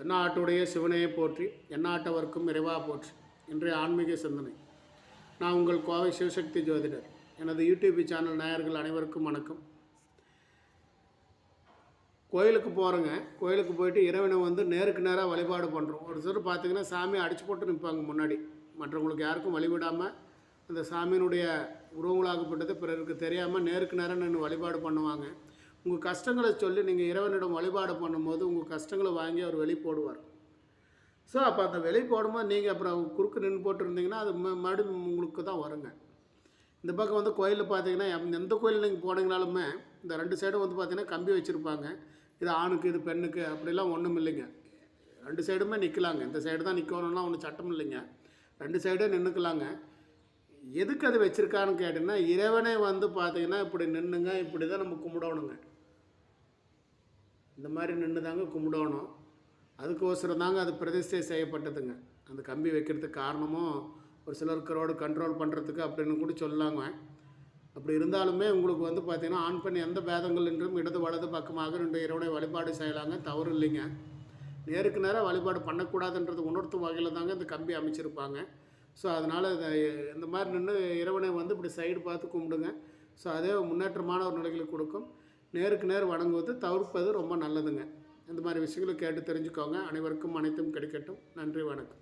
தென்னாட்டுடைய சிவனையை போற்றி எந்நாட்டவர்க்கும் இறைவா போற்றி இன்றைய ஆன்மீக சிந்தனை. நான் உங்கள் கோவை சிவசக்தி ஜோதிடர். எனது யூடியூப் சேனல் நேயர்கள் அனைவருக்கும் வணக்கம். கோயிலுக்கு போகிறோங்க கோயிலுக்கு போயிட்டு இறைவனை வந்து நேருக்கு நேராக வழிபாடு பண்ணுறோம் ஒரு சிலர் பார்த்தீங்கன்னா சாமியை அடிச்சு போட்டு நிற்பாங்க முன்னாடி. மற்றவங்களுக்கு யாருக்கும் வழிவிடாமல் அந்த சாமியினுடைய உருவங்களாகப்பட்டது பிறருக்கு தெரியாமல் நேருக்கு நேராக நின்று வழிபாடு பண்ணுவாங்க. உங்கள் கஷ்டங்களை சொல்லி நீங்கள் இறைவனிடம் வழிபாடு பண்ணும்போது உங்கள் கஷ்டங்களை வாங்கி அவர் வெளி போடுவார். ஸோ அப்போ அந்த வெளி போடும்போது நீங்கள் அப்புறம் குறுக்கு நின்று போட்டுருந்தீங்கன்னா அது மறுபடியும் உங்களுக்கு தான் வருங்க. இந்த பக்கம் வந்து கோயிலில் பார்த்தீங்கன்னா எம்- எந்த கோயில் நீங்கள் போனீங்கனாலுமே இந்த ரெண்டு சைடும் வந்து பார்த்தீங்கன்னா கம்பி வச்சுருப்பாங்க. இது ஆணுக்கு இது பெண்ணுக்கு அப்படிலாம் ஒன்றும் இல்லைங்க. ரெண்டு சைடுமே நிற்கலாங்க இந்த சைடு தான் நிற்கணும்லாம் ஒன்றும் சட்டம் இல்லைங்க. ரெண்டு சைடே நின்றுக்கலாங்க எதுக்கு அது வச்சுருக்கான்னு கேட்டிங்கன்னா இறைவனே வந்து பார்த்தீங்கன்னா இப்படி நின்றுங்க இப்படி தான் நம்ம கும்பிடணுங்க. இந்த மாதிரி நின்று தாங்க கும்பிடணும். அதுக்கோசரம் தாங்க அது பிரதிஷ்டை செய்யப்பட்டதுங்க. அந்த கம்பி வைக்கிறதுக்கு காரணமும் ஒரு சிலருக்கு ரோடு கண்ட்ரோல் பண்ணுறதுக்கு அப்படின்னு கூட சொல்லாங்க. அப்படி இருந்தாலுமே உங்களுக்கு வந்து பார்த்தீங்கன்னா ஆண் பெண் எந்த பேதங்கள் என்றும் இடது வலது பக்கமாக ரெண்டு இறைவனை வழிபாடு செய்யலாங்க. தவறு இல்லைங்க. நேருக்கு நேராக வழிபாடு பண்ணக்கூடாதுன்றது உணர்த்தும் வகையில் தாங்க இந்த கம்பி அமைச்சிருப்பாங்க. ஸோ அதனால் இந்த மாதிரி நின்று இறைவனை வந்து இப்படி சைடு பார்த்து கும்பிடுங்க. ஸோ அதே முன்னேற்றமான ஒரு நிலைகளை கொடுக்கும். நேருக்கு நேர் வணங்குவது தவிர்ப்பது ரொம்ப நல்லதுங்க. இந்த மாதிரி விஷயங்களை கேட்டு தெரிஞ்சுக்கோங்க. அனைவருக்கும் அனைத்தும் கிடைக்கட்டும். நன்றி வணக்கம்.